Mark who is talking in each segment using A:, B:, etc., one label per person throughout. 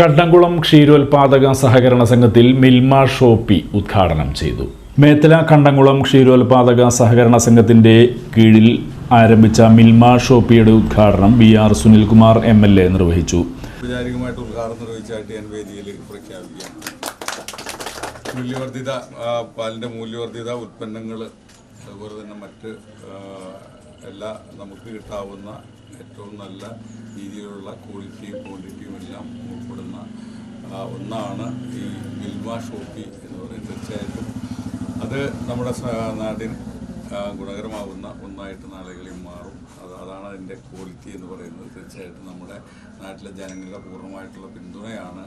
A: കണ്ണംകുളം ക്ഷീരോത്പാദക സഹകരണ സംഘത്തിൽ മിൽമ ഷോപ്പി ഉദ്ഘാടനം ചെയ്തു. മേത്തല കണ്ടംകുളം ക്ഷീരോത്പാദക സഹകരണ സംഘത്തിന്റെ കീഴിൽ ആരംഭിച്ച മിൽമ ഷോപ്പിയുടെ ഉദ്ഘാടനം B R Sunilkumar M L A നിർവഹിച്ചു.
B: ഉദ്ഘാടനം വേദിയിൽ മൂല്യവർദ്ധിത പാലിന്റെ മൂല്യവർദ്ധിത ഉൽപ്പന്നങ്ങൾ അതുപോലെ തന്നെ മറ്റ് എല്ലാ നമുക്ക് കിട്ടാവുന്ന ഏറ്റവും നല്ല രീതിയിലുള്ള ക്വാളിറ്റിയും ക്വാണ്ടിറ്റിയും എല്ലാം ഉൾപ്പെടുന്ന ഒന്നാണ് ഈ മിൽമ ഷോപ്പി എന്ന് പറയുന്നത്. തീർച്ചയായിട്ടും അത് നമ്മുടെ നാടിൻ ഗുണകരമാവുന്ന ഒന്നായിട്ട് നാളുകളിൽ മാറും. അത് അതാണ് അതിന്റെ ക്വാളിറ്റി എന്ന് പറയുന്നത്. തീർച്ചയായിട്ടും നമ്മുടെ നാട്ടിലെ ജനങ്ങളുടെ പൂർണമായിട്ടുള്ള പിന്തുണയാണ്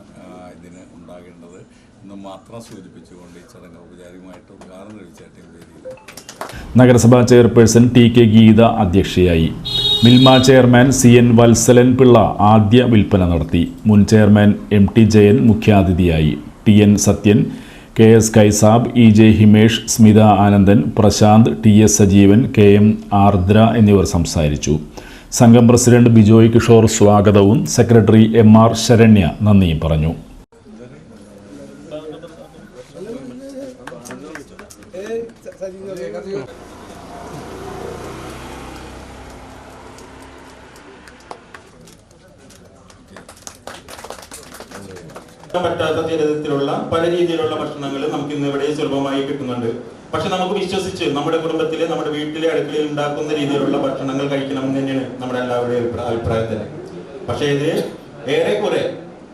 B: ഇതിന് ഉണ്ടാകേണ്ടത് എന്ന് മാത്രം സൂചിപ്പിച്ചുകൊണ്ട് ഈ ചടങ്ങ് ഔപചാരികമായിട്ട് ഉദ്ഘാടനം കഴിച്ചായിട്ട് വേദിയിൽ.
A: നഗരസഭാ ചെയർപേഴ്സൺ ടി കെ ഗീത അധ്യക്ഷയായി. Milma chairman C N Vatsalan Pillai ആദ്യ വിൽപ്പന നടത്തി. മുൻ ചെയർമാൻ എം ടി ജയൻ മുഖ്യാതിഥിയായി. T N Sathyan K S Kaisab E J Himesh Smitha Anandan Prasanth T S Sajeevan K M Ardra എന്നിവർ സംസാരിച്ചു. സംഘം പ്രസിഡന്റ് ബിജോയ് കിഷോർ സ്വാഗതവും സെക്രട്ടറി എം ആർ ശരണ്യ നന്ദിയും പറഞ്ഞു.
C: പറ്റാത്ത തരത്തിലുള്ള പല രീതിയിലുള്ള ഭക്ഷണങ്ങൾ നമുക്ക് ഇന്ന് ഇവിടെ സുലഭമായി കിട്ടുന്നുണ്ട്. പക്ഷെ നമുക്ക് വിശ്വസിച്ച് നമ്മുടെ കുടുംബത്തിലെ നമ്മുടെ വീട്ടിലെ അടുക്കളയിൽ ഉണ്ടാക്കുന്ന രീതിയിലുള്ള ഭക്ഷണങ്ങൾ കഴിക്കണം എന്ന് തന്നെയാണ് നമ്മുടെ എല്ലാവരുടെയും അഭിപ്രായം തന്നെ. പക്ഷെ ഇത് ഏറെക്കുറെ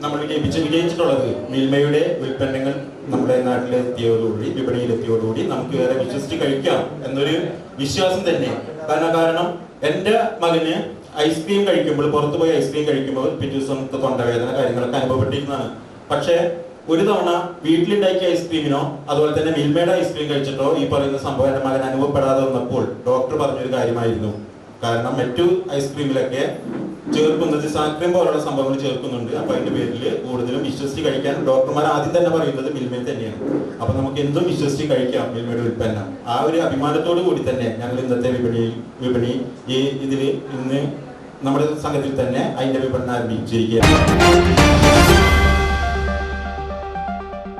C: നമ്മൾ വിജയിപ്പിച്ച് വിജയിച്ചിട്ടുള്ളത് മിൽമയുടെ ഉൽപ്പന്നങ്ങൾ നമ്മുടെ നാട്ടിലെത്തിയതോടുകൂടി വിപണിയിലെത്തിയതോടുകൂടി നമുക്ക് വേറെ വിശ്വസിച്ച് കഴിക്കാം എന്നൊരു വിശ്വാസം തന്നെ. കാരണം കാരണം എന്റെ മകന് ഐസ്ക്രീം കഴിക്കുമ്പോൾ പുറത്തുപോയി ഐസ്ക്രീം കഴിക്കുമ്പോൾ പിറ്റേ ദിവസം തൊണ്ടവേദന കാര്യങ്ങളൊക്കെ അനുഭവപ്പെട്ടിരുന്നതാണ്. പക്ഷേ ഒരു തവണ വീട്ടിലുണ്ടാക്കിയ ഐസ്ക്രീമിനോ അതുപോലെ തന്നെ മിൽമയുടെ ഐസ്ക്രീം കഴിച്ചിട്ടോ ഈ പറയുന്ന സംഭവം എന്റെ മകൻ അനുഭവപ്പെടാതെ വന്നപ്പോൾ ഡോക്ടർ പറഞ്ഞൊരു കാര്യമായിരുന്നു. കാരണം മറ്റു ഐസ്ക്രീമിലൊക്കെ ചേർക്കുന്നത് സാക്രീം പോലുള്ള സംഭവങ്ങൾ ചേർക്കുന്നുണ്ട്. അപ്പൊ അതിന്റെ പേരിൽ കൂടുതലും വിശ്വസിച്ച് കഴിക്കാൻ ഡോക്ടർമാർ ആദ്യം തന്നെ പറയുന്നത് മിൽമയിൽ തന്നെയാണ്. അപ്പൊ നമുക്ക് എന്തും വിശ്വസിച്ച് കഴിക്കാം മിൽമയുടെ ഉൽപ്പന്നം. ആ ഒരു അഭിമാനത്തോടു കൂടി തന്നെ ഞങ്ങൾ ഇന്നത്തെ വിപണി വിപണി ഈ ഇതിൽ ഇന്ന് നമ്മുടെ സംഘത്തിൽ തന്നെ അതിന്റെ വിപണനം ആരംഭിച്ചിരിക്കുകയാണ്.